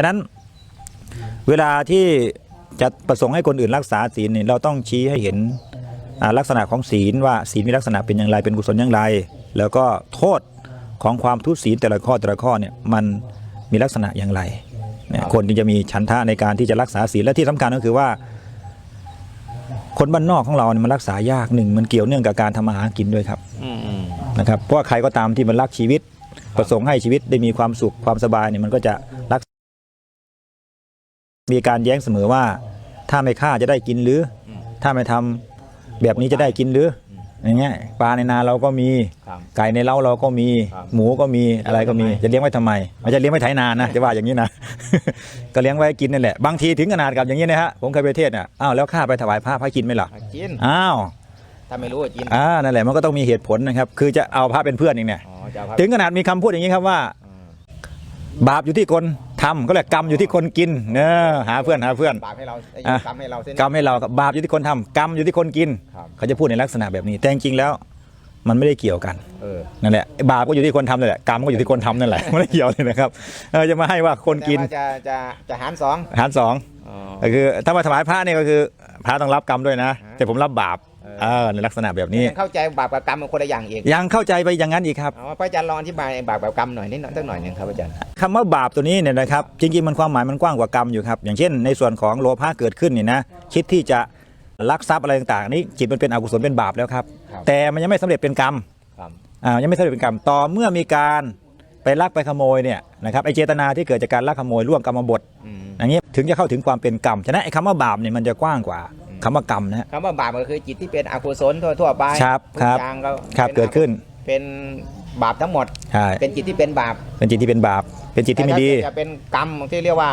ฉะนั้นเวลาที่จะประสงค์ให้คนอื่นรักษาศีลเนี่ยเราต้องชี้ให้เห็นอ่าลักษณะของศีลว่าศีลมีลักษณะเป็นอย่างไรเป็นกุศลอย่างไร แล้วก็โทษของความทุศีลแต่ละข้อแต่ละข้อเนี่ยมันมีลักษณะอย่างไรเนี่ยคนที่จะมีฉันทะในการที่จะรักษาศีลและที่สำคัญก็คือว่า คนบ้านนอกของเราเนี่ยมันรักษายากหนึ่งมันเกี่ยวเนื่องกับการทำมาหากินด้วยครับอืมอืมนะครับเพราะว่าใครก็ตามที่มันรักชีวิต ประสงค์ให้ชีวิตได้มีความสุขความสบายเนี่ยมันก็จะรัก มีการแย้งเสมอว่า ถ้าไม่ฆ่าจะได้กินหรือ ถ้าไม่ทำแบบนี้จะได้กินหรืออย่างเงี้ยปลาในนาเราก็มีครับไก่ในเล้าเราก็มีครับหมูก็มีอะไรก็มีจะเลี้ยงไว้ทำไมมันจะเลี้ยงไว้ไถนานะจะว่าอย่างนี้นะก็เลี้ยงไว้กินนั่นแหละบางทีถึงขนาดกับอย่างนี้นะฮะผมเคยไปเทศน์อะอ้าวแล้วข้าไปถวายพระพระกินไหมล่ะกินอ้าวถ้าไม่รู้ก็กินอ่านั่นแหละมันก็ต้องมีเหตุผลนะครับ คือจะเอาพระเป็นเพื่อนเองเนี่ยอ๋อจะเอาพระถึงขนาดมีคำพูดอย่างนี้ครับว่าอืมบาปอยู่ที่คน ทำก็แหละกรรมอยู่ที่คนกินเนอะหาเพื่อนหาเพื่อน บาปให้เราไอ้อะ กรรมให้เราเส้น กรรมให้เรากับบาปอยู่ที่คนทำกรรมอยู่ที่คนกิน ครับ เขาจะพูดในลักษณะแบบนี้ แต่จริงๆแล้ว มันไม่ได้เกี่ยวกันเออนั่นแหละบาปก็อยู่ที่คนทำนั่นแหละกรรมก็อยู่ที่คนทำนั่นแหละไม่ได้เกี่ยวเลยนะครับเออจะมาให้ว่าคนกินแต่ว่าจะจะจะหารสองหารสองอ๋อก็คือถ้ามาถวายพระเนี่ยก็คือพระต้องรับกรรมด้วยนะฮะแต่ผมรับบาป เออเออในลักษณะแบบนี้ยังเข้าใจบาปกับกรรมมันคนละอย่างอีกยังเข้าใจไปอย่างนั้นอีกครับ อ๋อพระอาจารย์ลองอธิบายบาปกับกรรมหน่อยนิดหน่อยสักหน่อยหนึ่งครับอาจารย์ คำว่าบาปตัวนี้เนี่ยนะครับจริงๆมันความหมายมันกว้างกว่ากรรมอยู่ครับ อย่างเช่น ในส่วนของโลภะเกิดขึ้นเนี่ยนะคิดที่จะลักทรัพย์อะไรต่างๆนี่จิตมันเป็นอกุศลเป็นบาปแล้วครับ ครับ แต่มันยังไม่สำเร็จเป็นกรรมครับอ่ายังไม่สำเร็จเป็นกรรมต่อเมื่อมีการไปลักไปขโมยเนี่ยนะครับไอเจตนาที่เกิดจากการลักขโมยร่วมกรรมบทอืมอย่างนี้ถึงจะเข้าถึงความเป็นกรรมฉะนั้นไอ้คำว่าบาปเนี่ยมันจะกว้างกว่า คำว่ากรรมนะฮะคำว่าบาปก็คือจิตที่เป็นอกุศลทั่วๆไปครับทุกครับอย่างก็ครับป็นเกิดขึ้นเป็นบาปทั้งหมด ใช่เป็นจิตที่เป็นบาปเป็นจิตที่เป็นบาป เป็นจิตที่ไม่ดี แต่ถ้าจะเป็นกรรมที่เรียกว่า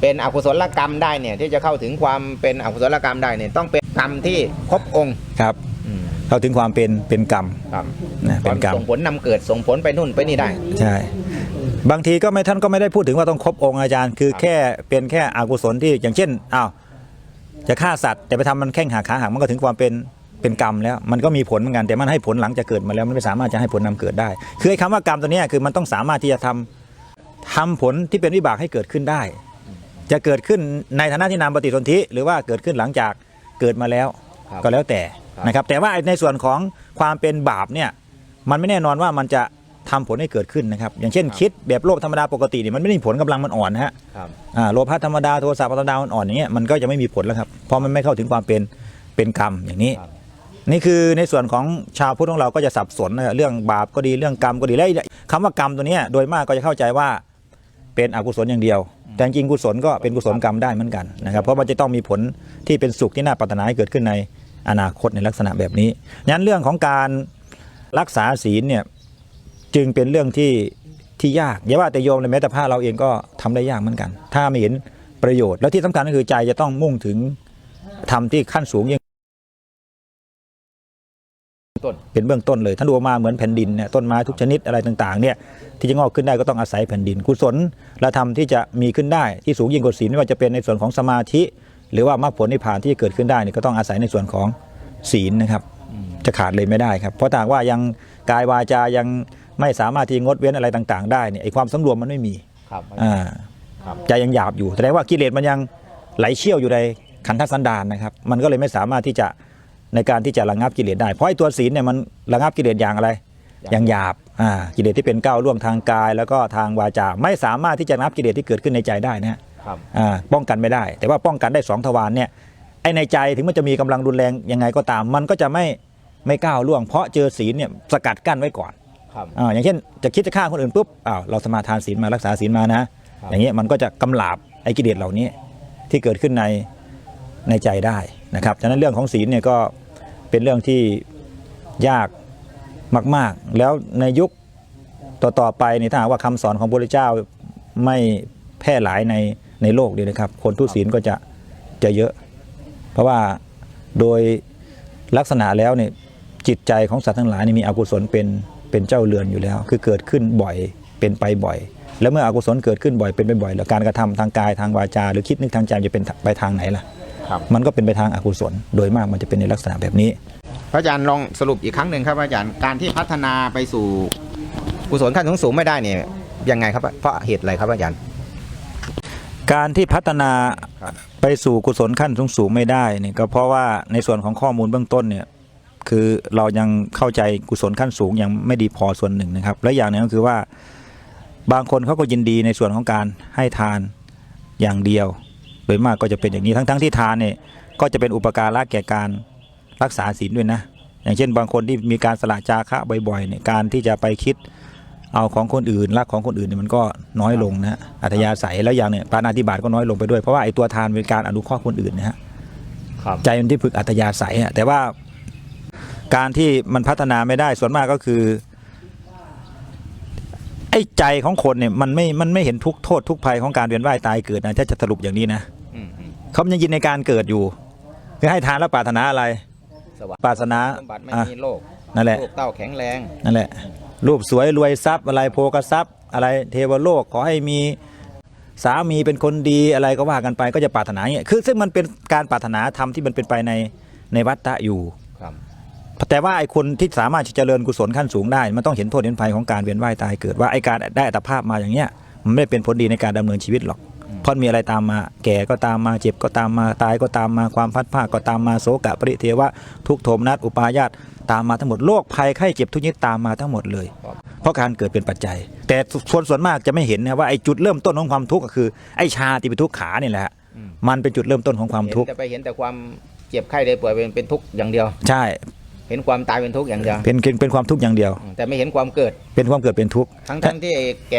เป็นอกุศลกรรมได้เนี่ย ที่จะเข้าถึงความเป็นอกุศลกรรมได้เนี่ยต้องเป็นกรรมที่ครบองค์ครับอืมเข้าถึงความเป็นเป็นกรรมครับนะเป็นกรรมส่งผลนำเกิดส่งผลไปนู่นไปนี่ได้ ใช่ บางทีก็ไม่ท่านก็ไม่ได้พูดถึงว่าต้องครบองค์อาจารย์ คือครับแค่เป็นแค่อกุศลที่อย่างเช่นอ้าว จะฆ่าสัตว์แต่ไปทำมันแข้งหักขาหักมันก็ถึงความเป็นเป็นกรรมแล้วมันก็มีผลเหมือนกันแต่มันให้ผลหลังจากเกิดมาแล้วมันไม่สามารถจะให้ผลนำเกิดได้ คือไอ้คำว่ากรรมตัวเนี้ยคือมันต้องสามารถที่จะทำทำผลที่เป็นวิบากให้เกิดขึ้นได้ จะเกิดขึ้นในฐานะที่นามปฏิสนธิหรือว่าเกิดขึ้นหลังจากเกิดมาแล้วครับก็แล้วแต่ครับนะครับ แต่ว่าในส่วนของความเป็นบาปเนี่ยมันไม่แน่นอนว่ามันจะ ทำผลให้เกิดขึ้นนะครับ อย่างเช่นคิดแบบโลภธรรมดาปกติเนี่ยมันไม่ได้มีผลกำลังมันอ่อนนะฮะครับอ่าโลภะธรรมดาโทสะธรรมดามันอ่อนอย่างเงี้ยมันก็จะไม่มีผลแล้วครับเพราะมันไม่เข้าถึงความเป็นเป็นกรรมอย่างนี้ครับนี่คือในส่วนของชาวพุทธของเราก็จะสับสนนะเรื่องบาปก็ดีเรื่องกรรมก็ดีและคำว่ากรรมตัวเนี้ยโดยมากก็จะเข้าใจว่าเป็นอกุศลอย่างเดียว แต่จริงๆกุศลก็เป็นกุศลกรรมได้เหมือนกันนะครับเพราะมันจะต้องมีผลที่เป็นสุขที่น่าปรารถนาให้เกิดขึ้นในอนาคตในลักษณะแบบนี้งั้นเรื่องของการรักษาศีลเนี่ย จึงเป็นเรื่องที่ที่ยากอย่าว่าแต่โยมเลยแม้แต่พระเราเองก็ทำได้ยากเหมือนกัน ถ้าไม่เห็นประโยชน์ แล้วที่สำคัญก็คือใจจะต้องมุ่งถึงทำที่ขั้นสูงยิ่งต้นเป็นเบื้องต้นเลยท่านดูมาเหมือนแผ่นดินเนี่ยต้นไม้ทุกชนิดอะไรต่างๆเนี่ยที่จะงอกขึ้นได้ก็ต้องอาศัยแผ่นดิน กุศลและธรรมที่จะมีขึ้นได้ที่สูงยิ่งกว่าศีลไม่ว่าจะเป็นในส่วนของสมาธิ หรือว่ามรรคผลนิพพานที่จะเกิดขึ้นได้เนี่ยก็ต้องอาศัยในส่วนของศีลนะครับ จะขาดเลยไม่ได้ครับ เพราะถ้าหากว่ายังกายวาจายัง ไม่สามารถที่งดเว้นอะไรต่างๆ ได้เนี่ยไอ้ความสำรวมมันไม่มีครับอ่าครับใจยังหยาบอยู่แสดงว่ากิเลสมันยังไหลเชี่ยวอยู่ในขันธสันดานนะครับ มันก็เลยไม่สามารถที่จะในการที่จะระงับกิเลสได้ เพราะไอ้ตัวศีลเนี่ยมันระงับกิเลสอย่างอะไร อย่างหยาบอ่ากิเลสที่เป็นก้าวล่วงทางกาย แล้วก็ทางวาจาไม่สามารถที่จะระงับกิเลสที่เกิดขึ้นในใจได้นะฮะครับอ่าป้องกันไม่ได้ แต่ว่าป้องกันได้สองทวารเนี่ยไอ้ในใจถึงมันจะมีกำลังรุนแรงยังไงก็ตาม มันก็จะไม่ไม่ก้าวล่วง เพราะเจอศีลเนี่ยสกัดกั้นไว้ก่อน ครับอ่าอย่างเช่นจะคิดจะฆ่าคนอื่นปุ๊บอ้าวเราสมาทานศีลมารักษาศีลมานะ ครับ อย่างเงี้ยมันก็จะกำลาบไอ้กิเลสเหล่านี้ที่เกิดขึ้นในในใจได้นะครับฉะนั้นเรื่องของศีลเนี่ยก็เป็นเรื่องที่ยากมาก ๆ แล้วในยุคต่อๆไปนี่ถ้าหากว่าคำสอนของพระพุทธเจ้าไม่แพร่หลายในในโลกนี้นะครับ คนทุศีลก็จะจะเยอะ เพราะว่าโดยลักษณะแล้วเนี่ยจิตใจของสัตว์ทั้งหลายนี่มีอกุศลเป็น เป็นเจ้าเรือนอยู่แล้ว คือเกิดขึ้นบ่อยเป็นไปบ่อย แล้วเมื่ออกุศลเกิดขึ้นบ่อยเป็นไปบ่อยแล้วการกระทำทางกายทางวาจา หรือคิดนึกทางใจจะเป็นไปทางไหนล่ะครับมันก็เป็นไปทางอกุศล โดยมากมันจะเป็นในลักษณะแบบนี้ พระอาจารย์ลองสรุปอีกครั้งหนึ่งครับพระอาจารย์การที่พัฒนาไปสู่กุศลขั้นสูงสูงๆไม่ได้เนี่ยยังไงครับเพราะเหตุอะไรครับพระอาจารย์ การที่พัฒนาครับไปสู่กุศลขั้นสูงสูงๆไม่ได้เนี่ยก็เพราะว่าในส่วนของข้อมูลเบื้องต้นเนี่ย คือเรายังเข้าใจกุศลขั้นสูงยังไม่ดีพอส่วนหนึ่งนะครับ และอย่างหนึงก็คือว่า บางคนเขาก็ยินดีในส่วนของการให้ทานอย่างเดียว โดยมากก็จะเป็นอย่างนี้ทั้งๆที่ทานเนี่ยก็จะเป็นอุปการะแก่การรักษาศีลด้วยนะ อย่างเช่น บางคนที่มีการสละจาคะบ่อยๆเนี่ยการที่จะไปคิดเอาของคนอื่นรักของคนอื่นเนี่ยมันก็น้อยลงนะฮะอัธยาศัยแล้วอย่างเนี่ยปานาธิบาตก็น้อยลงไปด้วยเพราะว่าไอ้ตัวทานเป็นการอนุเคราะห์คนอื่นนะฮะครับใจมันที่ฝึกอัธยาศัยอะแต่ว่า การที่มันพัฒนาไม่ได้ส่วนมากก็คือ ไอ้ใจของคนเนี่ยมันไม่มันไม่เห็นทุกข์โทษทุกภัยของการเวียนว่ายตายเกิดนะถ้าจะสรุปอย่างนี้นะอืมอืมเขายังยินในการเกิดอยู่คือให้ทานแล้วปรารถนาอะไรสวัสดิ์ปรารถนาสมบัติไม่อะมีโรคนั่นแหละลูกเต้าแข็งแรงนั่นแหละ รูปสวยรวยทรัพย์อะไรโภกทรัพย์ อะไรเทวโลกขอให้มีสามีเป็นคนดีอะไรก็ว่ากันไปก็จะปรารถนาอย่างเงี้ยคือซึ่งมันเป็นการปรารถนาธรรมที่มันเป็นไปในในวัฏฏะอยู่ครับ แต่ว่าไอ้คนที่สามารถจะเจริญกุศลขั้นสูงได้ มันต้องเห็นโทษเห็นภัยของการเวียนว่ายตายเกิดว่าไอ้การได้อัตภาพมาอย่างเงี้ยมันไม่ได้เป็นผลดีในการดำเนินชีวิตหรอกเพราะมีอะไรตามมาแก่ก็ตามมาเจ็บก็ตามมาตายก็ตามมาความพัดภาคก็ตามมาโศกะปริเทวะทุกข์โทมนัสอุปาญาตตามมาทั้งหมดโรคภัยไข้เจ็บทุกชนิดตามมาทั้งหมดเลยครับเพราะการเกิดเป็นปัจจัย แต่คนส่วนมากจะไม่เห็นนะว่าไอ้จุดเริ่มต้นของความทุกข์ก็คือไอ้ชาติเป็นทุกขาเนี่ยแหละฮะอืมมันเป็นจุดเริ่มต้นของความเห็นทุกข์แต่ไปเห็นแต่ความเจ็บไข้ได้ป่วยเป็นเป็นทุกข์อย่างเดียว ใช่ เห็นความตายเป็นทุกข์อย่างเดียวเป็นเป็นเป็นความทุกข์อย่างเดียวอืมแต่ไม่เห็นความเกิด เป็นความเกิดเป็นทุกข์ทั้งทั้งที่แก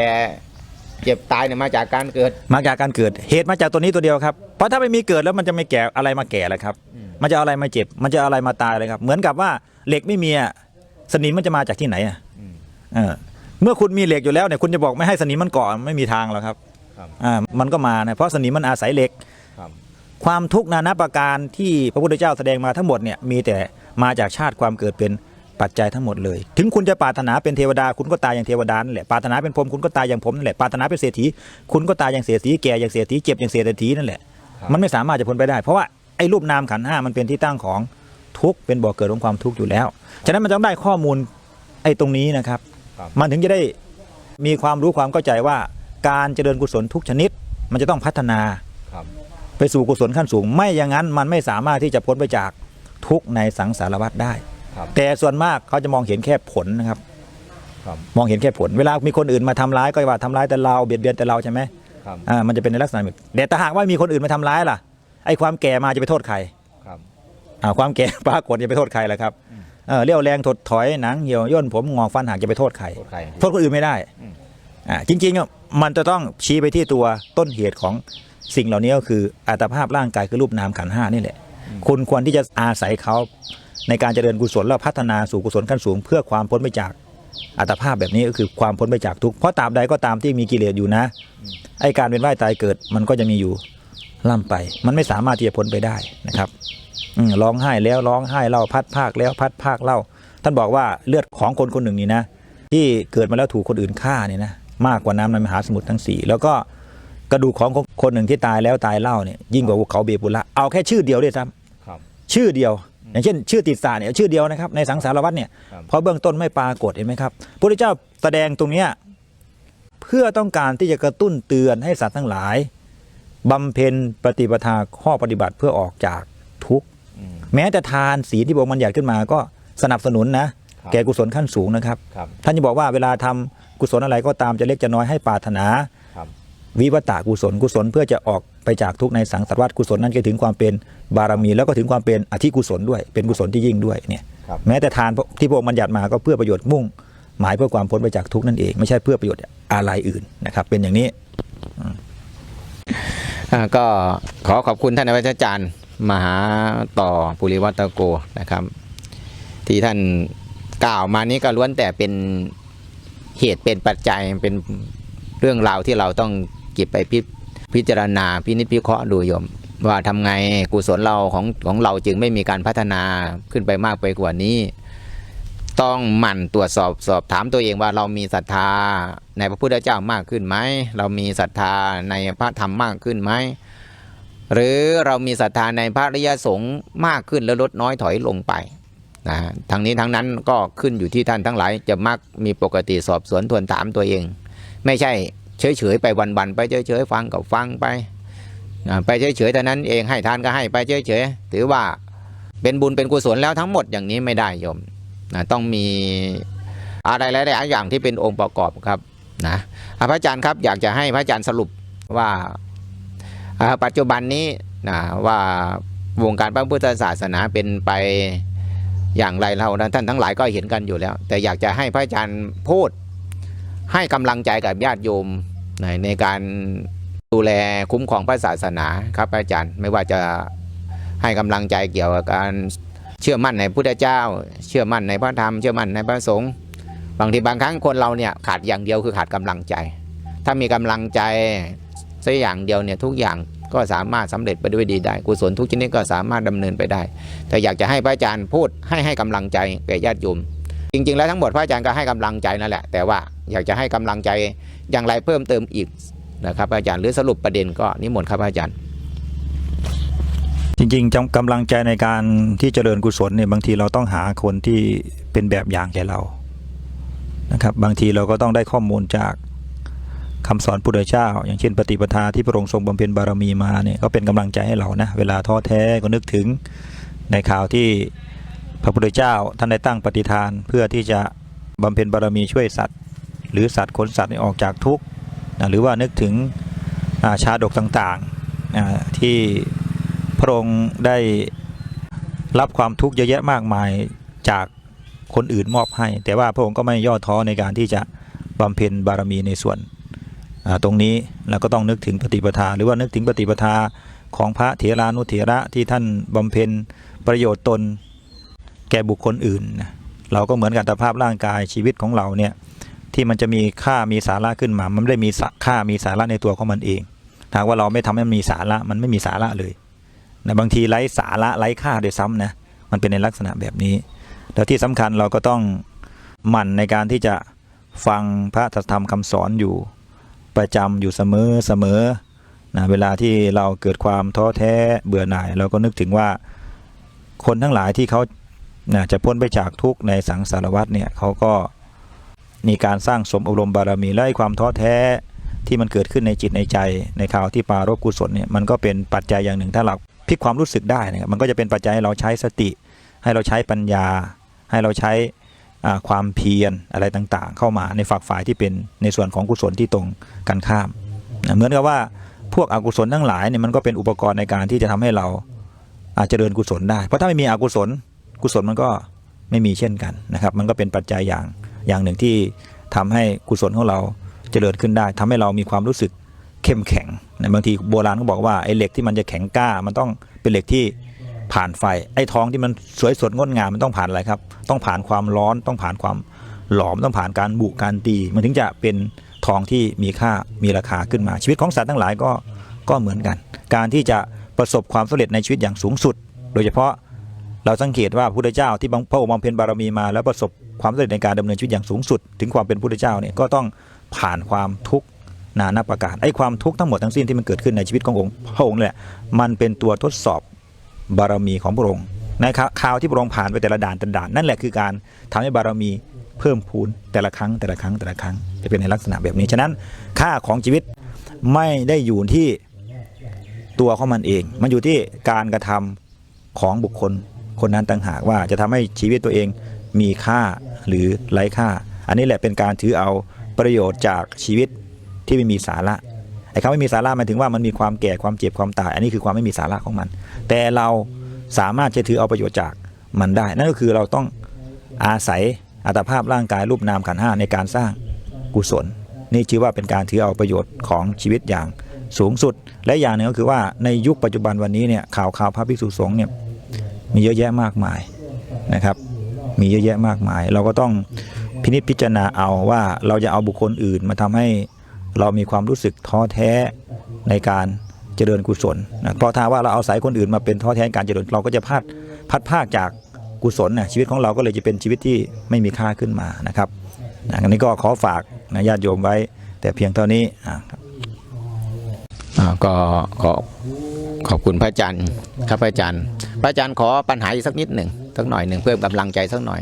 เจ็บตายเนี่ยมาจากการเกิด มาจากการเกิด เหตุมาจากตัวนี้ตัวเดียวครับ เพราะถ้าไม่มีเกิดแล้วมันจะไม่แก่อะไรมาแก่เลยครับอืมมันจะเอาอะไรมาเจ็บ มันจะเอาอะไรมาตายเลยครับ เหมือนกับว่าเหล็กไม่มีอะสนิมมันจะมาจากที่ไหนอะอืมเออเมื่อคุณมีเหล็กอยู่แล้วเนี่ยคุณจะบอกไม่ให้สนิมมันเกาะไม่มีทางหรอกครับครับ อ่ามันก็มานะเพราะสนิมมันอาศัยเหล็ก ครับ ความทุกข์นานาประการที่พระพุทธเจ้าแสดงมาทั้งหมดเนี่ยมีแต่ มาจากชาติความเกิดเป็นปัจจัยทั้งหมดเลย ถึงคุณจะปรารถนาเป็นเทวดาคุณก็ตายอย่างเทวดานั่นแหละปรารถนาเป็นพรหมคุณก็ตายอย่างพรหมนั่นแหละปรารถนาเป็นเศรษฐีคุณก็ตายอย่างเศรษฐีแก่อย่างเศรษฐีเจ็บอย่างเศรษฐีนั่นแหละครับมันไม่สามารถจะพ้นไปได้ เพราะว่าไอ้รูปนามขันธ์ห้ามันเป็นที่ตั้งของทุกข์เป็นบ่อเกิดของความทุกข์อยู่แล้ว ฉะนั้นมันต้องได้ข้อมูลไอ้ตรงนี้นะครับครับ มันถึงจะได้มีความรู้ความเข้าใจว่าการเจริญกุศลทุกชนิด มันจะต้องพัฒนาครับไปสู่กุศลขั้นสูง ไม่อย่างนั้นมันไม่สามารถที่จะพ้นไปจาก ทุกข์ในสังสารวัฏได้ ครับ แต่ส่วนมากเขาจะมองเห็นแค่ผลนะครับ ครับ มองเห็นแค่ผล เวลามีคนอื่นมาทำร้ายก็ว่าทำร้ายแต่เราเบียดเบียนแต่เราใช่ไหมครับ อ่ามันจะเป็นในลักษณะแบบแต่ถ้าหากว่ามีคนอื่นมาทำร้ายล่ะไอ้ความแก่มาจะไปโทษใครครับ อ่าความแก่ ปรากฏจะไปโทษใครล่ะครับอืมเออเลี้ยวแรงถดถอยหนังเหี่ยวย่นผมงอกฟันหักจะไปโทษใคร โทษใคร โทษคนอื่นไม่ได้อืม อ่าจริงๆอะมันจะต้องชี้ไปที่ตัวต้นเหตุของสิ่งเหล่านี้ก็คืออัตภาพร่างกายคือรูปนามขันธ์ห้านี่แหละ คุณควรที่จะอาศัยเขาในการเจริญกุศลแล้วพัฒนาสู่กุศลขั้นสูง เพื่อความพ้นไปจากอัตภาพแบบนี้ก็คือความพ้นไปจากทุกข์เพราะตาบใดก็ตามที่มีกิเลสอยู่นะไอการเป็นว่ายตายเกิดมันก็จะมีอยู่ล่ำไป มันไม่สามารถที่จะพ้นไปได้นะครับร้องไห้แล้วร้องไห้เล่าพัดภาคแล้วพัดภาคเล่า ท่านบอกว่าเลือดของคนคนหนึ่งนี่นะ ที่เกิดมาแล้วถูกคนอื่นฆ่าเนี่ยนะมากกว่าน้ำในมหาสมุทรทั้งสี่แล้วก็กระดูกของคนหนึ่งที่ตายแล้วตายเล่าเนี่ยยิ่งกว่าภูเขาเบปุระเอาแค่ชื่อเดียวด้วยซ้ำครับ ชื่อเดียว อย่างเช่น ชื่อติดสาเนี่ยชื่อเดียวนะครับในสังสารวัฏเนี่ยครับเพราะเบื้องต้นไม่ปรากฏเห็นไหมครับพระพุทธเจ้าแสดงตรงเนี้ยเพื่อต้องการที่จะกระตุ้นเตือนให้สัตว์ทั้งหลายบำเพ็ญปฏิปทาข้อปฏิบัติเพื่อออกจากทุกข์อืมแม้แต่ทานศีลที่บอกมันอยากขึ้นมาก็สนับสนุนนะครับแก่กุศลขั้นสูงนะครับครับ ท่านจะบอกว่าเวลาทำกุศลอะไรก็ตามจะเล็กจะน้อยให้ปรารถนาครับ วิวัตะกุศลกุศลเพื่อจะออกไปจากทุกข์ในสังสารวัฏกุศลนั้นก็ถึงความเป็นบารมี แล้วก็ถึงความเป็นอธิกุศลด้วย เป็นกุศลที่ยิ่งด้วยเนี่ยครับแม้แต่ทานที่พระองค์บัญญัติมาก็เพื่อประโยชน์มุ่ง หมายเพื่อความพ้นไปจากทุกข์นั่นเองไม่ใช่เพื่อประโยชน์อะไรอื่นนะครับเป็นอย่างนี้อ่าก็ขอขอบคุณท่านอาจารย์ มหาต่อปุริวัตโกนะครับ ที่ท่านกล่าวมานี้ก็ล้วนแต่เป็นเหตุเป็นปัจจัยเป็นเรื่องราวที่เราต้อง เก็บไปพิพจารณาพินิจพิเคราะห์ดูโยม ว่าทำไงกุศลเราของของเราจึงไม่มีการพัฒนาขึ้นไปมากไปกว่านี้ ต้องหมั่นตรวจสอบสอบถามตัวเองว่าเรามีศรัทธาในพระพุทธเจ้ามากขึ้นไหมเรามีศรัทธาในพระธรรมมากขึ้นไหมหรือเรามีศรัทธาในพระริยสงฆ์มากขึ้นแล้วลดน้อยถอยลงไปนะทั้งนี้ทั้งนั้นก็ขึ้นอยู่ที่ท่านทั้งหลาย จะมักมีปกติสอบสวนทวนถามตัวเอง ไม่ใช่ เฉยๆไปวันๆไปเฉยๆฟังกับฟังไปไปเฉยๆแต่นั้นเองให้ทานก็ให้ไปเฉยๆถือว่าเป็นบุญเป็นกุศลแล้วทั้งหมดอย่างนี้ไม่ได้โยมนะต้องมีอะไรหลายๆอย่างที่เป็นองค์ประกอบครับนะพระอาจารย์ครับอยากจะให้พระอาจารย์สรุปว่าอ่าปัจจุบันนี้นะว่าวงการพระพุทธศาสนาเป็นไปอย่างไรเราท่านทั้งหลายก็เห็นกันอยู่แล้ว แต่อยากจะให้พระอาจารย์พูดให้กำลังใจกับญาติโยม ในในการดูแลคุ้มครองพระศาสนาครับอาจารย์ไม่ว่าจะให้กำลังใจเกี่ยวกับการเชื่อมั่นในพุทธเจ้า เชื่อมั่นในพระธรรมเชื่อมั่นในพระสงฆ์บางทีบางครั้งคนเราเนี่ยขาดอย่างเดียวคือขาดกำลังใจ ถ้ามีกำลังใจสักอย่างเดียวเนี่ยทุกอย่างก็สามารถสำเร็จไปด้วยดีได้กุศลทุกชนิดก็สามารถดำเนินไปได้ แต่อยากจะให้พระอาจารย์พูดให้ให้กำลังใจแก่ญาติโยมจริง ๆ แล้วทั้งหมดพระอาจารย์ก็ให้กำลังใจนั่นแหละแต่ว่า อยากจะให้กำลังใจอย่างไรเพิ่มเติมอีกนะครับอาจารย์หรือสรุปประเด็นก็นิมนต์ครับอาจารย์จริงๆจำกำลังใจในการที่เจริญกุศลเนี่ยบางทีเราต้องหาคนที่เป็นแบบอย่างแก่เรานะครับบางทีเราก็ต้องได้ข้อมูลจากคำสอนพุทธเจ้า อย่างเช่นปฏิปทาที่พระองค์ทรงบำเพ็ญบารมีมาเนี่ยก็เป็นกำลังใจให้เรานะเวลาท้อแท้ก็นึกถึงในข่าวที่พระพุทธเจ้าท่านได้ตั้งปฏิฐานเพื่อที่จะบำเพ็ญบารมีช่วยสัตว์ หรือสัตว์คนสัตว์ให้ออกจากทุกข์หรือว่านึกถึงาชาดกต่างๆที่พระองค์ได้รับความทุกข์เยอะแยะมากมายจากคนอื่นมอบให้ แต่ว่าพระองค์ก็ไม่ย่อท้อในการที่จะบำเพ็ญบารมีในส่วนตรงนี้เราก็ต้องนึกถึงปฏิปทา หรือว่านึกถึงปฏิปทาของพระเถรานุเถระที่ท่านบำเพ็ญประโยชน์ตนแก่บุคคลอื่น เราก็เหมือนกับอัตภาพร่างกายชีวิตของเราเนี่ย ที่มันจะมีค่ามีสาระขึ้นมา มันไม่ได้มีค่ามีสาระในตัวของมันเองถ้าหากว่าเราไม่ทำให้มันมีสาระมันไม่มีสาระเลยนะบางทีไร้สาระไร้ค่าด้วยซ้ำนะมันเป็นในลักษณะแบบนี้ แล้วที่สำคัญเราก็ต้องหมั่นในการที่จะฟังพระธรรมคำสอนอยู่ประจำอยู่เสมอเสมอนะเวลาที่เราเกิดความท้อแท้เบื่อหน่าย เราก็นึกถึงว่าคนทั้งหลายที่เขานะจะพ้นไปจากทุกข์ในสังสารวัฏเนี่ยเขาก็ มีการสร้างสมอบรมบารมีและความท้อแท้ที่มันเกิดขึ้นในจิตในใจในข่าวที่ปารบกุศลเนี่ยมันก็เป็นปัจจัยอย่างหนึ่งถ้าเราพลิกความรู้สึกได้นะครับมันก็จะเป็นปัจจัยให้เราใช้สติ ให้เราใช้ปัญญา ให้เราใช้ความเพียรอะไรต่างๆ เข้ามาในฝักฝ่ายที่เป็นในส่วนของกุศลที่ตรงกันข้ามนะเหมือนกับว่าพวกอกุศลทั้งหลายเนี่ยมันก็เป็นอุปกรณ์ในการที่จะทำให้เราอาจจะเจริญกุศลได้ เพราะถ้าไม่มีอกุศลกุศลมันก็ไม่มีเช่นกันนะครับ มันก็เป็นปัจจัยอย่าง อย่างหนึ่งที่ทำให้กุศลของเราเจริญขึ้นได้ทำให้เรามีความรู้สึกเข้มแข็งในบางทีโบราณก็บอกว่าไอ้เหล็กที่มันจะแข็งกล้า มันต้องเป็นเหล็กที่ผ่านไฟ ไอ้ทองที่มันสวยสดงดงามมันต้องผ่านอะไรครับ ต้องผ่านความร้อนต้องผ่านความหลอมต้องผ่านการบุการตี มันถึงจะเป็นทองที่มีค่ามีราคาขึ้นมา ชีวิตของสัตว์ทั้งหลายก็ก็เหมือนกัน การที่จะประสบความสำเร็จในชีวิตอย่างสูงสุด โดยเฉพาะ เราสังเกตว่าพระพุทธเจ้าที่พระองค์บำเพ็ญบารมีมาแล้วประสบความสำเร็จในการดำเนินชีวิตอย่างสูงสุด ถึงความเป็นพุทธเจ้าเนี่ยก็ต้องผ่านความทุกข์นานาประการไอ้ความทุกข์ทั้งหมดทั้งสิ้นที่มันเกิดขึ้นในชีวิตขององค์พระองค์เนี่ยมันเป็นตัวทดสอบบารมีของพระองค์ในข่าวที่พระองค์ผ่านไปแต่ละด่านแต่ละด่านนั่นแหละคือการทำให้บารมีเพิ่มพูนแต่ละครั้งแต่ละครั้งแต่ละครั้งจะเป็นในลักษณะแบบนี้ฉะนั้นค่าของชีวิตไม่ได้อยู่ที่ตัวของมันเอง มันอยู่ที่การกระทำของบุคคล คนนั้นต่างหากว่าจะทำให้ชีวิตตัวเองมีค่าหรือไร้ค่า อันนี้แหละเป็นการถือเอาประโยชน์จากชีวิตที่ไม่มีสาระไอ้คำไม่มีสาระหมายถึงว่ามันมีความแก่ความเจ็บความตาย อันนี้คือความไม่มีสาระของมัน แต่เราสามารถจะถือเอาประโยชน์จากมันได้ นั่นก็คือเราต้องอาศัยอัตภาพร่างกายรูปนามขันห้าในการสร้างกุศล นี่ชื่อว่าเป็นการถือเอาประโยชน์ของชีวิตอย่างสูงสุด และอย่างหนึ่งก็คือว่าในยุคปัจจุบันวันนี้เนี่ยข่าวข่าวพระภิกษุสงฆ์เนี่ย มีเยอะแยะมากมายนะครับ มีเยอะแยะมากมาย เราก็ต้องพินิจพิจารณาเอาว่าเราจะเอาบุคคลอื่นมาทำให้เรามีความรู้สึกท้อแท้ในการเจริญกุศลนะเพราะถ้าว่าเราเอาสายคนอื่นมาเป็นท้อแท้ในการเจริญเราก็จะพลาดพัดภาคจากกุศลนะชีวิตของเราก็เลยจะเป็นชีวิตที่ไม่มีค่าขึ้นมานะครับนะอันนี้ก็ขอฝากนะญาติโยมไว้ แต่เพียงเท่านี้อ่าก็ขอ ขอบคุณพระอาจารย์ครับพระอาจารย์ พระอาจารย์ขอปัญหาอีกสักนิดหนึ่งสักหน่อยหนึ่งเพิ่มกำลังใจสักหน่อย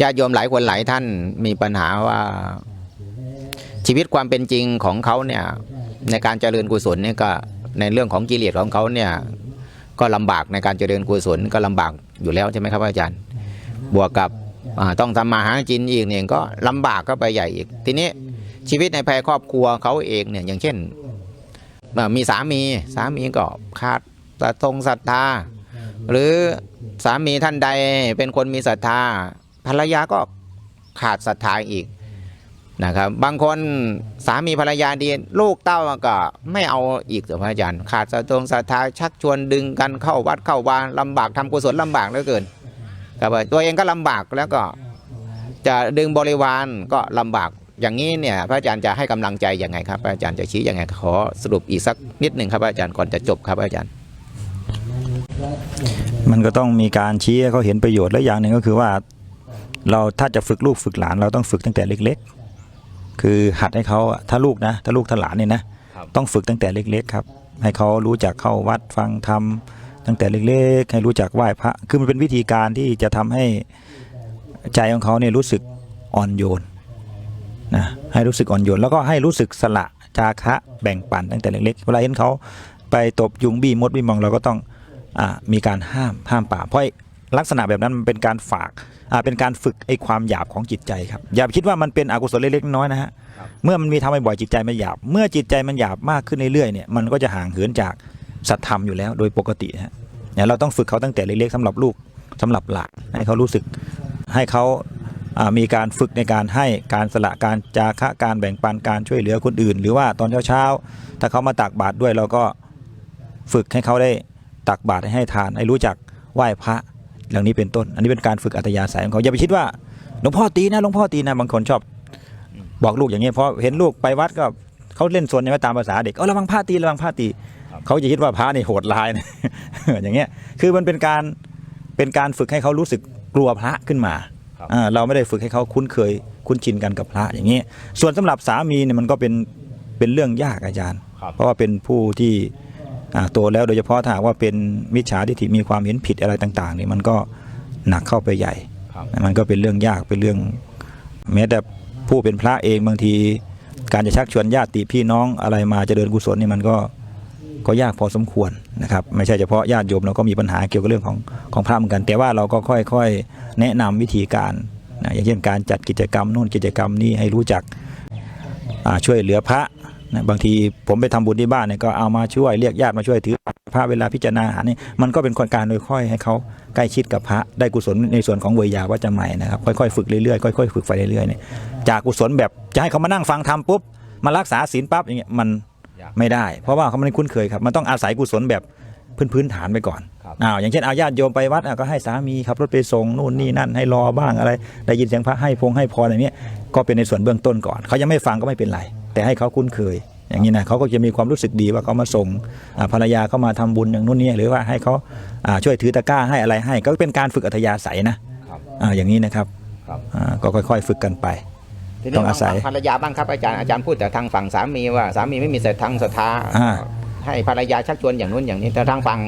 ญาติโยมหลายคนหลายท่านมีปัญหาว่าชีวิตความเป็นจริงของเขาเนี่ยในการเจริญกุศลเนี่ยก็ในเรื่องของกิเลสของเขาเนี่ยก็ลำบากในการเจริญกุศลก็ลำบากอยู่แล้วใช่ไหมครับอาจารย์ บวกกับต้องทำมาหากินอีกเนี่ยก็ลำบากก็ไปใหญ่อีก ทีนี้ชีวิตในภายครอบครัวเขาเองเนี่ยอย่างเช่น มีสามีสามีก็ขาดศรัทธงศรัทธา หรือสามีท่านใดเป็นคนมีศรัทธาภรรยาก็ขาดศรัทธาอีกนะครับ บางคนสามีภรรยาดีลูกเต้าก็ไม่เอาอีกเถอะพระอาจารย์ ขาดศรัทธงศรัทธาชักชวนดึงกันเข้าวัดเข้าวาลำบากทำกุศลลำบากเหลือเกินครับตัวเองก็ลำบากแล้วก็จะดึงบริวารก็ลำบาก อย่างนี้เนี่ยพระอาจารย์จะให้กำลังใจยังไงครับพระอาจารย์จะชี้ยังไงขอสรุปอีกสักนิดหนึ่งครับพระอาจารย์ก่อนจะจบครับพระอาจารย์ มันก็ต้องมีการชี้ให้เขาเห็นประโยชน์และอย่างหนึ่งก็คือว่า เราถ้าจะฝึกลูกฝึกหลาน เราต้องฝึกตั้งแต่เล็ก ๆ คือหัดให้เขาอะถ้าลูกนะ ถ้าลูกถ้าหลานเนี่ยนะครับต้องฝึกตั้งแต่เล็ก ๆ ครับ ให้เขารู้จักเข้าวัดฟังธรรมตั้งแต่เล็ก ๆ ให้รู้จักไหว้พระ คือมันเป็นวิธีการที่จะทำให้ใจของเขาเนี่ยรู้สึกอ่อนโยน นะให้รู้สึกอ่อนโยนแล้วก็ให้รู้สึกสละจาคะแบ่งปันตั้งแต่เล็กๆเวลาเห็นเขาไปตบยุงบี้มดบี้มองเราก็ต้องอมีการห้ามห้ามปราเพราะลักษณะแบบนั้นมันเป็นการฝากเป็นการฝึกไอ้ความหยาบของจิตใจครับอย่าคิดว่ามันเป็นอกุศลเล็กๆน้อยนะฮะเมื่อมันมีทำให้บ่อยจิตใจมันหยาบ เมื่อจิตใจมันหยาบมากขึ้นเรื่อยๆเนี่ยมันก็จะห่างเหินจากสัตธรรมอยู่แล้วโดยปกติฮะเนี่ยเราต้องฝึกเขาตั้งแต่เล็กๆสำหรับลูกสำหรับหลานให้เขารู้สึกให้เขา มีการฝึกในการให้การสละการจาคะการแบ่งปันการช่วยเหลือคนอื่น หรือว่าตอนเช้าๆถ้าเขามาตักบาตรด้วยเราก็ฝึกให้เขาได้ตักบาตรให้ทานให้รู้จักไหว้พระอย่างนี้เป็นต้น อันนี้เป็นการฝึกอัตยาศัยของเขาอย่าไปคิดว่าหลวงพ่อตีนะหลวงพ่อตีนะบางคนชอบ บอกลูกอย่างนี้เพราะเห็นลูกไปวัดก็เขาเล่นส่วนใช่ไหมตามภาษาเด็กเออระวังพระตีระวังพระตีเขาจะคิดว่าพระนี่โหดร้ายนะอย่างเงี้ยคือมันเป็นการเป็นการฝึกให้เขารู้สึกกลัวพระขึ้นมา อ่าเราไม่ได้ฝึกให้เขาคุ้นเคย คุ้นชินกันกับพระอย่างนี้ ส่วนสำหรับสามีเนี่ยมันก็เป็นเป็นเรื่องยากอาจารย์ครับเพราะว่าเป็นผู้ที่อ่าโตแล้วโดยเฉพาะถ้าหากว่าเป็นมิจฉาทิฏฐิมีความเห็นผิดอะไรต่างๆนี่มันก็หนักเข้าไปใหญ่ครับมันก็เป็นเรื่องยากเป็นเรื่องแม้แต่ผู้เป็นพระเองบางที การจะชักชวนญาติพี่น้องอะไรมาเจริญกุศลนี่มันก็ ก็ยากพอสมควรนะครับ ไม่ใช่เฉพาะญาติโยมเราก็มีปัญหาเกี่ยวกับเรื่องของของพระเหมือนกัน แต่ว่าเราก็ค่อยๆ แนะนำวิธีการนะอย่างเช่นการจัดกิจกรรมนู่นกิจกรรมนี่ให้รู้จักช่วยเหลือพระนะบางทีผมไปทำบุญที่บ้านเนี่ยก็เอามาช่วยเรียกญาติมาช่วยถือพระเวลาพิจารณาหานี่มันก็เป็นการโดยค่อยให้เขาใกล้ชิดกับพระได้กุศลในส่วนของเวยาวัจจะใหม่นะครับค่อยๆฝึกเรื่อยๆค่อยๆฝึกไปเรื่อยๆเนี่ยจากกุศลแบบจะให้เขามานั่งฟังธรรมปุ๊บมารักษาศีลปั๊บอย่างเงี้ยมัน ไม่ได้ เพราะว่าเขาไม่ได้คุ้นเคยครับ มันต้องอาศัยกุศลแบบพื้นพื้นฐานไปก่อนครับอ้าวอย่างเช่นเอาญาติโยมไปวัดอะก็ให้สามีขับรถไปส่งนู่นนี่นั่นให้รอบ้างอะไร ได้ยินเสียงพระให้พงให้พรอะไรเนี้ยก็เป็นในส่วนเบื้องต้นก่อน เขายังไม่ฟังก็ไม่เป็นไร แต่ให้เขาคุ้นเคย อย่างนี้นะเขาก็จะมีความรู้สึกดีว่าเขามาส่งอ่าภรรยาเขามาทำบุญอย่างนู้นนี่หรือว่าให้เขาอ่าช่วยถือตะกร้าให้อะไรให้ ก็เป็นการฝึกอัธยาศัยนะครับอ่าอย่างนี้นะครับครับอ่าก็ค่อยๆ ฝึกกันไป ทีนี้ต้องอาศัยฝั่งภรรยาบ้างครับอาจารย์อาจารย์พูดแต่ทางฝั่งสามีว่าสามีไม่มีศรัทธาศรัทธาอ่า ให้ภรรยาชักชวนอย่างนู้นอย่างนี้แต่ทางฝั่ง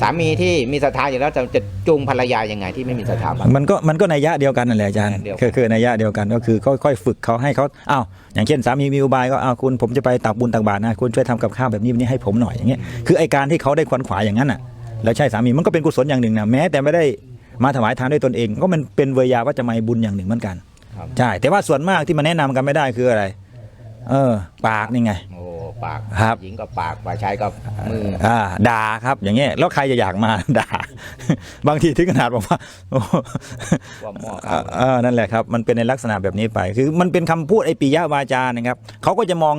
สามีที่มีศรัทธาอยู่แล้วจะจะจูงภรรยายังไงที่ไม่มีศรัทธาบ้าง มันก็มันก็ในยยะเดียวกันนั่นแหละอาจารย์เดียวกัน คือคือในยยะเดียวกันก็คือค่อยๆฝึกเขาให้เขาอ้าวอย่างเช่นสามีมีอุบายก็อ้าวคุณผมจะไปตักบุญตักบาตรนะคุณช่วยทำกับข้าวแบบนี้แบบนี้ให้ผมหน่อยอย่างเงี้ยคือไอการที่เขาได้ควนขวายอย่างนั้นอะแล้วใช่สามีมันก็เป็นกุศลอย่างหนึ่งนะแม้แต่ไม่ได้มาถวายทานด้วยตนเอง ก็มันเป็นเวยาวัจจะไมยบุญอย่างหนึ่งเหมือนกัน ครับ ใช่แต่ว่าส่วนมากที่มันแนะนำกันไม่ได้คืออะไร เออ ปากนี่ไง โอ้ปากครับ หญิงก็ปากฝ่ายชายก็มืออ่าด่าครับอย่างเงี้ยแล้วใครจะอยากมา ด่า บางทีถึงขนาดบอกว่าโอ้ว่าหม้อเอข้าวอเออนั่นแหละครับ มันเป็นในลักษณะแบบนี้ไป คือมันเป็นคำพูดไอ้ปิยะวาจานะครับเขาก็จะมอง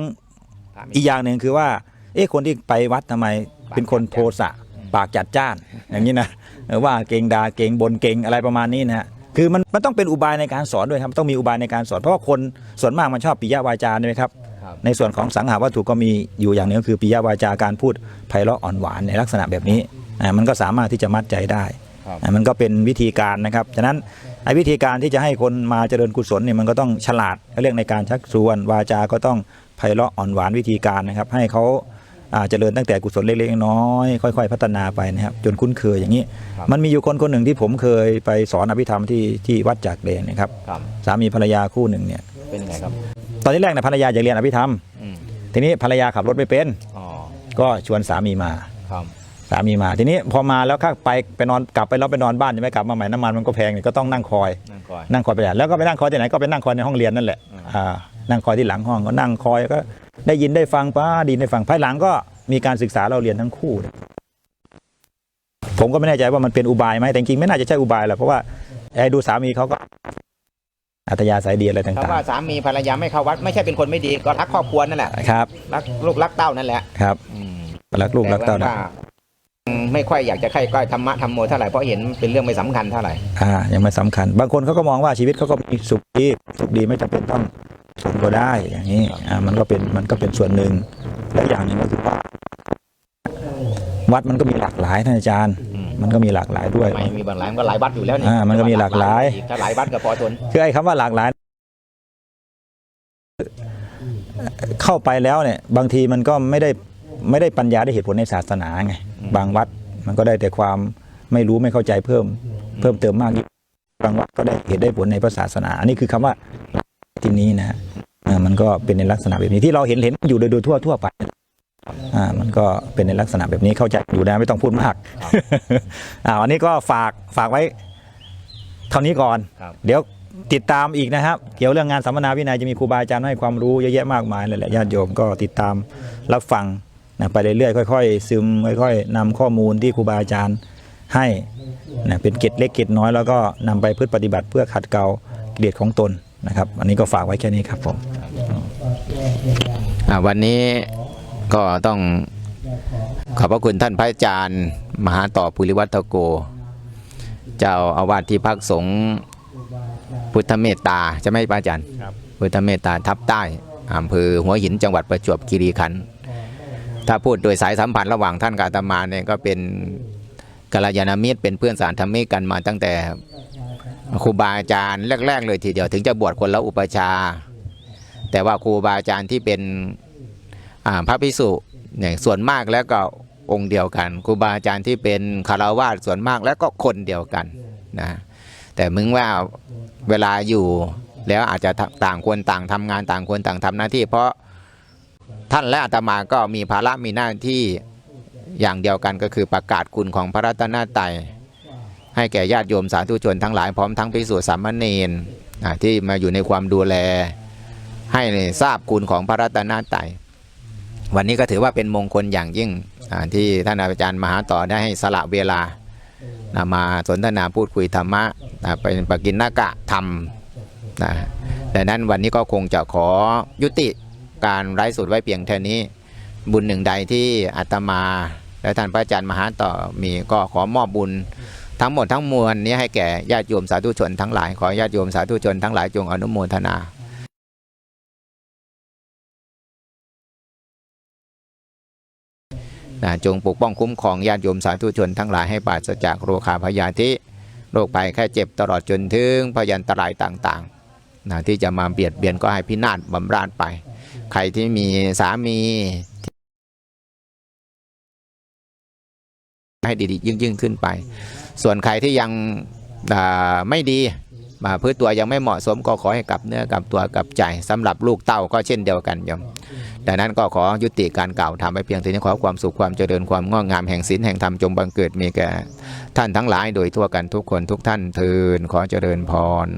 ถามอีกอย่างหนึ่งคือว่า เอ๊ะคนที่ไปวัดทำไม เป็นคนโทสะปากจัดจ้าน อย่างนี้นะเออว่าเก่งดาเก่งบนเก่งอะไรประมาณนี้นะฮะ คือมันมันต้องเป็นอุบายในการสอนด้วยครับต้องมีอุบายในการสอนเพราะว่าคนส่วนมากมันชอบปิยะวาจาใช่ไหมครับครับในส่วนของสังหาวัตถุก็มีอยู่อย่างหนึงก็คือปิยวาจาการพูดไพเราะอ่อนหวานในลักษณะแบบนี้อ่ามันก็สามารถที่จะมัดใจได้ครับอ่ามันก็เป็นวิธีการนะครับฉะนั้นไอ้วิธีการที่จะให้คนมาเจริญกุศลเนี่ยมันก็ต้องฉลาดเรื่องในการชักชวนวาจาก็ต้องไพเราะอ่อนหวานวิธีการนะครับ ให้เขาอ่า เจริญตั้งแต่กุศลเล็กๆน้อยๆค่อย ๆ พัฒนาไปนะครับจนคุ้นเคยอย่างนี้ครับมันมีอยู่คนคนหนึ่งที่ผมเคยไปสอนอภิธรรมที่ที่วัดจากเดนนะครับครับสามีภรรยาคู่หนึ่งเนี่ยเป็นไงครับ ตอนที่แรกเนี่ยภรรยาอยากเรียนอภิธรรมอืมทีนี้ภรรยาขับรถไม่เป็นอ๋อก็ชวนสามีมาครับสามีมาทีนี้พอมาแล้วข้าไปไปนอนกลับไปแล้วไปนอนบ้านใช่ไหมกลับมาใหม่น้ำมันมันก็แพงเนี่ยก็ต้องนั่งคอยนั่งคอยนั่งคอยไปไหนแล้วก็ไปนั่งคอยที่ไหนก็ไปนั่งคอยในห้องเรียนนั่นแหละอืมอ่านั่งคอยที่หลังห้องก็นั่งคอยก็ ได้ยินได้ฟังป้าดีได้ฟังภายหลังก็มีการศึกษาเราเรียนทั้งคู่ ผมก็ไม่แน่ใจว่ามันเป็นอุบายไหมแต่จริงๆไม่น่าจะใช่อุบายหรอกเพราะว่าไอ้ดูสามีเขาก็อัธยาศัยดีอะไรต่างคำว่าสามีภรรยาไม่เข้าวัดไม่ใช่เป็นคนไม่ดีก็รักครอบครัวนั่นแหละๆครับรักลูกรักเต้านั่นแหละครับอืมรักลูกรักเต้าแต่นะว่าอืมไม่ค่อยอยากจะใคร่ใกล้ธรรมะธรรมโมเท่าไหร่เพราะเห็นเป็นเรื่องไม่สำคัญเท่าไหร่อ่ายังไม่สำคัญ บางคนเขาก็มองว่าชีวิตเขาก็มีสุขดีสุขดีไม่จำเป็นต้อง สมก็ได้อย่างนี้อ่ามันก็เป็นมันก็เป็นส่วนหนึ่งและอย่างหนึ่งก็คือว่าวัดมันก็มีหลากหลายท่านอาจารย์อืมมันก็มีหลากหลายด้วยไม่มีบางหลายมันก็หลายวัดอยู่แล้วนี่อ่ามันก็มีหลากหลายถ้าหลายวัดก็พอทนคือไอ้คำว่าหลากหลาย เข้าไปแล้วเนี่ย บางทีมันก็ไม่ได้ไม่ได้ปัญญาได้เหตุผลในศาสนาไงบางวัดมันก็ได้แต่ความไม่รู้ไม่เข้าใจเพิ่ม เพิ่มเติมมากยิ่งบางวัดก็ได้เหตุได้ผลในพระศาสนา อันนี้คือคำว่าที่นี้นะฮะอ่า มันก็เป็นในลักษณะแบบนี้ที่เราเห็นเห็นอยู่โดยโดยทั่วทั่วไปอ่ามันก็เป็นในลักษณะแบบนี้เข้าใจอยู่นะไม่ต้องพูดมากอ่าอันนี้ก็ฝากฝากไว้เท่านี้ก่อนครับเดี๋ยวติดตามอีกนะครับ เกี่ยวเรื่องงานสัมมนาวินัยจะมีครูบาอาจารย์ให้ความรู้เยอะแยะมากมายเลยแหละญาติโยมก็ติดตามรับฟังนะไปเรื่อยๆค่อยๆซึมค่อยๆนำข้อมูลที่ครูบาอาจารย์ให้นะเป็นเกร็ดเล็กเกร็ดน้อยแล้วก็นำไปพืชปฏิบัติเพื่อขัดเกลาเกลียดของตนนะครับ อันนี้ก็ฝากไว้แค่นี้ครับผมอ่า วันนี้ก็ต้องขอบพระคุณท่านพระอาจารย์ มหาต่อปุริวัตโก เจ้าอาวาสที่พักสงฆ์พุทธเมตตาใช่ไหมพระอาจารย์ครับพุทธเมตตาทับใต้อำเภอหัวหินจังหวัดประจวบคีรีขันธ์ถ้าพูดโดยสายสัมพันธ์ระหว่างท่านกับอาตมาเนี่ยก็เป็นกัลยาณมิตรเป็นเพื่อนสารธรรมิกกันมาตั้งแต่ครูบาอาจารย์แรก ๆ เลยทีเดียวถึงจะบวชคนละอุปชฌาย์ แต่ว่าครูบาอาจารย์ที่เป็นพระภิกษุเนี่ยส่วนมากแล้วก็องค์เดียวกันครูบาอาจารย์ที่เป็นคารวาสส่วนมากแล้วก็คนเดียวกันนะแต่มึงว่าเวลาอยู่แล้วอาจจะต่างคนต่างทำงานต่างคนต่างทำหน้าที่ เพราะท่านและอาตมาก็มีภาระมีหน้าที่อย่างเดียวกันก็คือประกาศคุณของพระรัตนตรัยให้แก่ญาติโยมสาธุชนทั้งหลายพร้อมทั้งภิกษุสามเณรที่มาอยู่ในความดูแล ให้ทราบคุณของพระรัตนตรัยวันนี้ก็ถือว่าเป็นมงคลอย่างยิ่งที่ท่านอาจารย์มหาต่อได้ให้สละเวลานะมาสนทนาพูดคุยธรรมะนะเป็นปกินนากะธรรมนะดังนั้นวันนี้ก็คงจะขอยุติการไร้สุดไว้เพียงเท่านี้ บุญหนึ่งใดที่อาตมา และท่านพระอาจารย์มหาต่อมีก็ขอมอบบุญทั้งหมดทั้งมวลนี้ให้แก่ญาติโยมสาธุชนทั้งหลายขอญาติโยมสาธุชนทั้งหลายจงอนุโมทนา นะจงปกป้องคุ้มครองญาติโยมสาธุชนทั้งหลายให้ปราศจากโรคาพยาธิโรคภัยแค่เจ็บตลอดจนถึงพยันตรายต่างๆนะที่จะมาเบียดเบียนก็ให้พินาศบำราดไป ใครที่มีสามีให้ดีๆยิ่งๆขึ้นไป ส่วนใครที่ยังไม่ดีมาพื้นตัวยังไม่เหมาะสมก็ขอให้กลับเนื้อกลับตัวกลับใจสำหรับลูกเต้าก็เช่นเดียวกันโยม ดังนั้นก็ขอยุติการกล่าวทำไปเพียงเท่านี้ขอความสุขความเจริญความงอกงามแห่งศีลแห่งธรรมจงบังเกิดมีแก่ท่านทั้งหลายโดยทั่วกันทุกคนทุกท่านเทินขอเจริญพร